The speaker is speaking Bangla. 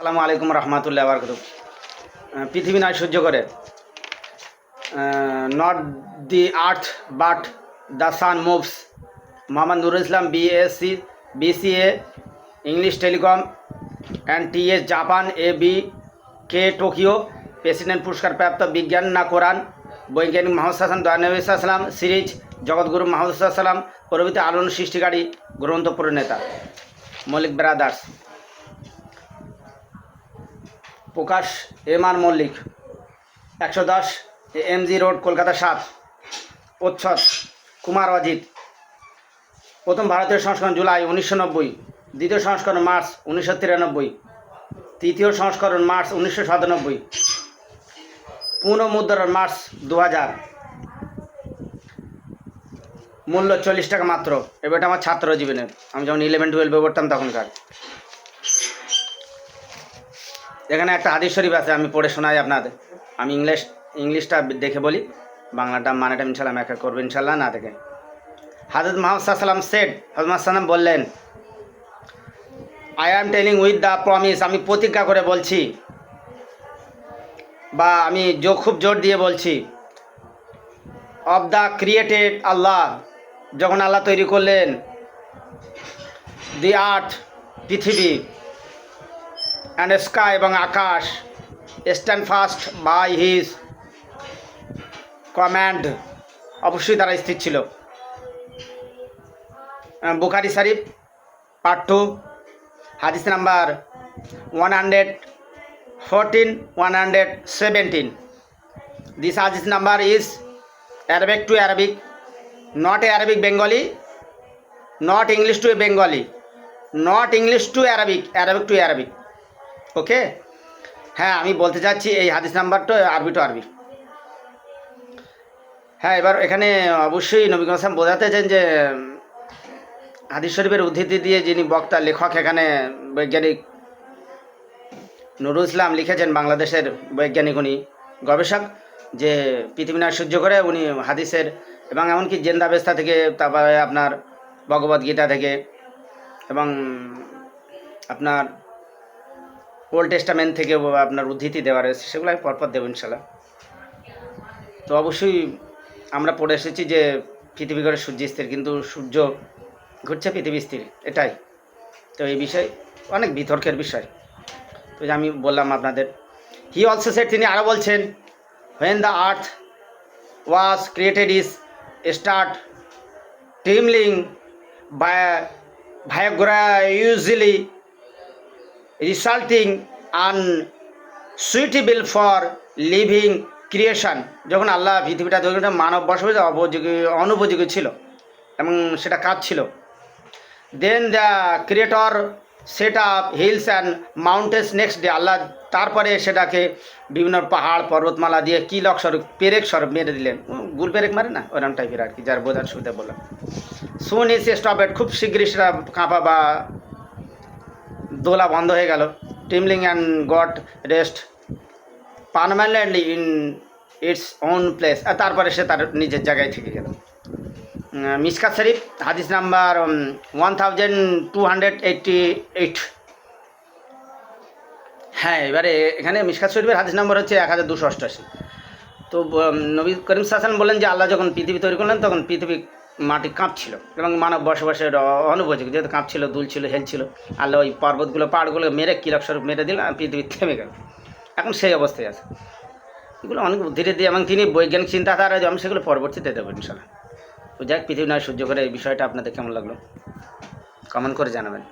আসসালামু আলাইকুম রহমতুল্লাহ বারকাত পৃথিবী নয় সহ্য করে। Not the earth but the sun moves Mohammad Nurul Islam BSc BCA English telecom and TS Japan A B K Tokyo president পুরস্কার প্রাপ্ত বিজ্ঞান না কোরআন বৈজ্ঞানিক মোহাম্মদ হাসান দয়ানবীলাম সিরিজ জগৎগুরু মোহাম্মদ সাল্লাম প্রভৃতি আলোড়ন সৃষ্টিকারী গ্রন্থ প্রণেতা মৌলিক ব্রাদার্স প্রকাশ এম আর মল্লিক। একশো দশ এম জি রোড, কলকাতা সাত। প্রচ্ছদ কুমার অজিত। প্রথম ভারতীয় সংস্করণ জুলাই উনিশশো নব্বই, দ্বিতীয় সংস্করণ মার্চ উনিশশো তিরানব্বই, তৃতীয় সংস্করণ মার্চ উনিশশো সাতানব্বই, পুনঃমুদ্রণ মার্চ দু হাজার মূল্য চল্লিশ টাকা মাত্র। এবারটা আমার ছাত্র জীবনের। আমি যখন ইলেভেন টুয়েলভে পড়তাম তখনকার। এখানে একটা হাদিস শরীফ আছে, আমি পড়ে শোনাই আপনাদের আমি ইংলিশ, ইংলিশটা দেখে বলি, বাংলাটা মানেটা ইনশাল্লাহ আমি একা করব, ইনশাল্লাহ না দেখে। হাজরত মোহাম্মদ সাল্লাম সেড হজরত সাল্লাম বললেন I am telling with the promise আমি প্রতিজ্ঞা করে বলছি, বা আমি জো, খুব জোর দিয়ে বলছি অব দ্য ক্রিয়েটেড আল্লাহ যখন আল্লাহ তৈরি করলেন দি আর্থ পৃথিবী অ্যান্ড স্কাই এবং আকাশ stand fast by his command অবশ্যই তারা স্থির ছিল। বুখারি শরীফ পার্ট টু হাদিস number one hundred fourteen one hundred seventeen this হাদিস number is Arabic to Arabic not Arabic Bengali not English to Bengali not English to Arabic Arabic to Arabic okay? হ্যাঁ আমি বলতে চাচ্ছি এই হাদিস নাম্বারটা আরবি টু আরবি। হ্যাঁ এবার এখানে অবশ্যই নবী হাসান বোঝাতে চান যে হাদিস শরীফের উদ্ধৃতি দিয়ে যিনি বক্তা, লেখক এখানে বৈজ্ঞানিক নুরুল ইসলাম লিখেছেন, বাংলাদেশের বৈজ্ঞানিক উনি গবেষক, যে পৃথিবী না সহ্য করে উনি হাদিসের এবং এমনকি জেন্দাবেস্তা থেকে, তারপরে আপনার ভগবদ্গীতা থেকে এবং আপনার ওল্ড টেস্টামেন্ট থেকে আপনার উদ্ধৃতি দেওয়া রয়েছে, সেগুলো আমি পরপর দেবো ইনশাল্লাহ। তো অবশ্যই আমরা পড়ে এসেছি যে পৃথিবী ঘরে সূর্য স্থির, কিন্তু সূর্য ঘুরছে পৃথিবী স্থির, এটাই। তো এই বিষয় অনেক বিতর্কের বিষয়। তো আমি বললাম আপনাদের হি অলসো সেট তিনি আরও বলছেন when the earth was created is start trembling by ভায়োগ্রা usually resulting unsuitable for living creation যখন আল্লাহ পৃথিবীটা তৈরি মানব বসবাস অপযোগী, অনুপযোগী ছিল এবং সেটা কাজ ছিল। Then the creator set up hills and mountains next day আল্লাহ তারপরে সেটাকে বিভিন্ন পাহাড়, পর্বতমালা দিয়ে কী লক স্বরূপ, পেরেক স্বরূপ মেরে দিলেন। গুল পেরেক মারে না? ওরম টাইপের আর কি, যার বোঝার সুবিধা বললাম। সুন ইস স্টপেড খুব শীঘ্রই সেটা কাঁপা বা দোলা বন্ধ হয়ে গেল। Trembling and got rest permanently in its own place আর তারপরে সে তার নিজের জায়গায় থেকে গেল। উম, মিসকাত শরীফ হাদিস number one thousand two hundred eighty eight হ্যাঁ এবারে এখানে মিসকাত শরীফের হাদিস নাম্বার হচ্ছে এক হাজার দুশো অষ্টআশি। তো নবী করিম সাসান বলেন যে আল্লাহ যখন পৃথিবী তৈরি করলেন তখন পৃথিবী মাটি কাঁপছিল এবং মানব বসবাসের অনুপযোগী, যেহেতু কাঁপছিল, দুলছিল, হেলছিল আল্লাহ ওই পর্বতগুলো, পাহাড়গুলো মেরে কিরক স্বরূপ মেরে দিল পৃথিবী থেমে গেল। এখন সেই অবস্থায় আছে। এগুলো অনেক ধীরে ধীরে, এবং তিনি বৈজ্ঞানিক চিন্তাধারা আমি সেগুলো পরবর্তীতে দেবো ইনশাল্লাহ। যাক পৃথিবী নয় সহ্য করে এই বিষয়টা আপনাদের কেমন লাগল? কমেন্ট করে জানাবেন।